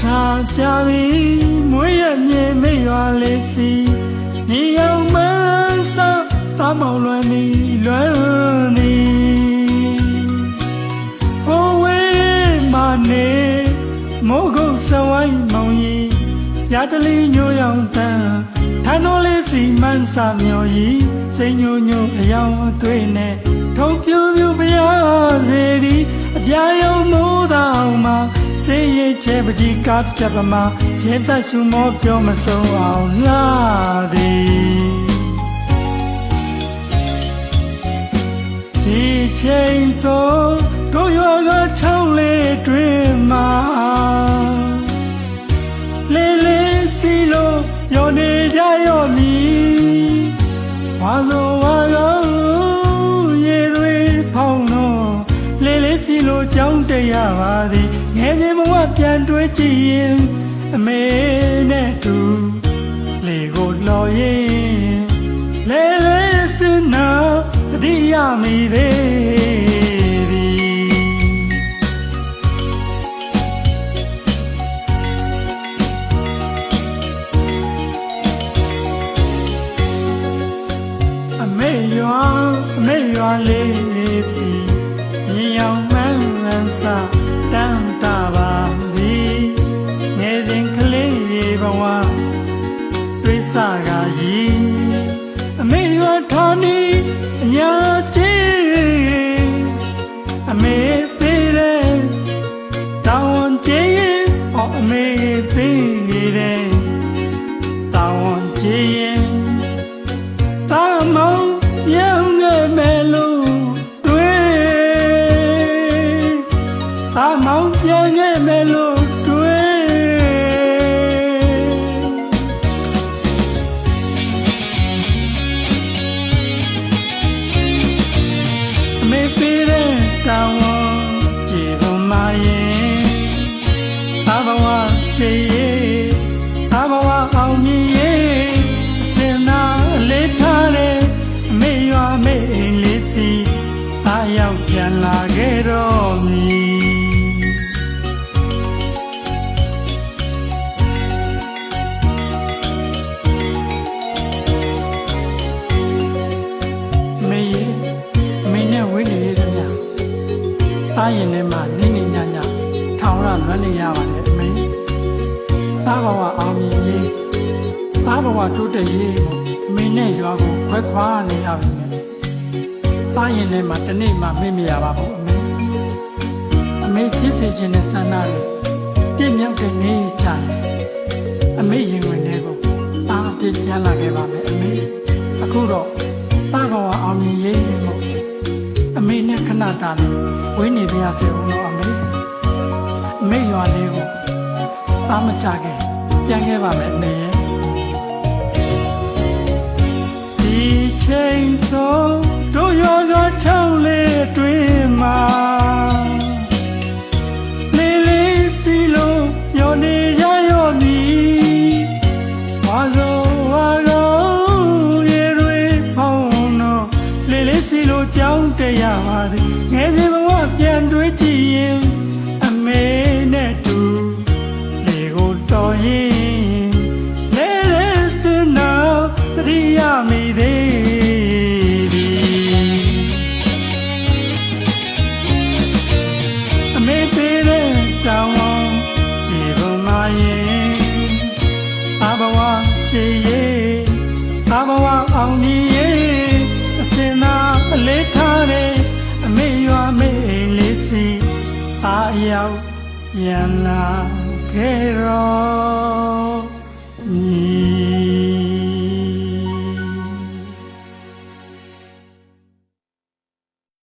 ကြပြီမွေးရမြေမေ့ရွာလေးစီနေအောင်မဆာတာမောင်လွမ်းသည်လွမ်းသည်ဟိုဝေးမနေမိုးကုတ်စဝိုင်းမောင်ကြီးရတလီညိုရောင်တန်းထန်းတော်လေးစီမန်းစာမြော်ကြီးစိန်ညိုညိုအယောင်အသွေးနဲ့ထုံပြူပြူပြရစေဒီအပြာရောင်မိုးတောင်မှာ စေးရိတ်ချဲပကြီးကားတစ်ချက်ပမာရင်သက်ရှုမောပြောမဆုံးအောင်လာသည်ဒီချိန်ဆိုတို့ရွာကချောင်းလေးတွင်မှာလေးလေးစီလို့ရောနေကြရော့မီဝါဆိုဝါကောရေတွေဖောင်းတော့လေးလေးစီလို့ကြောင်းတက်ရပါသည် ငယ်စဉ်ဘဝပြန်တွေးကြည့်ရင်အမေနဲ့တူလေကိုလော်ရင်လေလေစင်နာတတိယမိသေးသည်အမေရွာအမေရွာလေးစီမြေအောင်မှန်းမှန်းစာ ကားကြီးအမေရွာထောင်းနီအညာကြီးအမေပေးတယ်တောင်းဝန်ကြီးရင်အော်အမေပေးတယ်တောင်းဝန်ကြီးရင် တားရင်ထဲမှာနေနေညညထောင်ရလွမ်းနေရပါတယ်အမေတားဘဝအောင်မြင်ရေးတားဘဝတိုးတက်ရေးကိုအမေနဲ့ရွာကိုခွဲခွာနေရပါမယ်တားရင်ထဲမှာတနေ့မှမေ့မရပါဘူးအမေအမေဖြစ်စေခြင်းနဲ့ဆန္ဒတွေပြည့်မြောက်တဲ့နေချင်အမေရင်ဝင်တဲ့ကိုတားအပြည့်ပြန်လာခဲ့ပါမယ်အမေအခုတော့တာဘဝအောင်မြင်ရေး မို့အမေနဲ့ခဏတားလေးဝင်းနေပြရစေဦးတော့အမေအမေရွာလေးကိုတားမကြခဲ့ပြန်ခဲ့ပါမယ်အမေရဲ့ဒီချိန်ဆို ကြောင်းတရပါသည်ငယ်စဉ်ဘဝပြန်တွေးကြည့်ရင်အမေ ရန်လာခဲ့ရောမြည်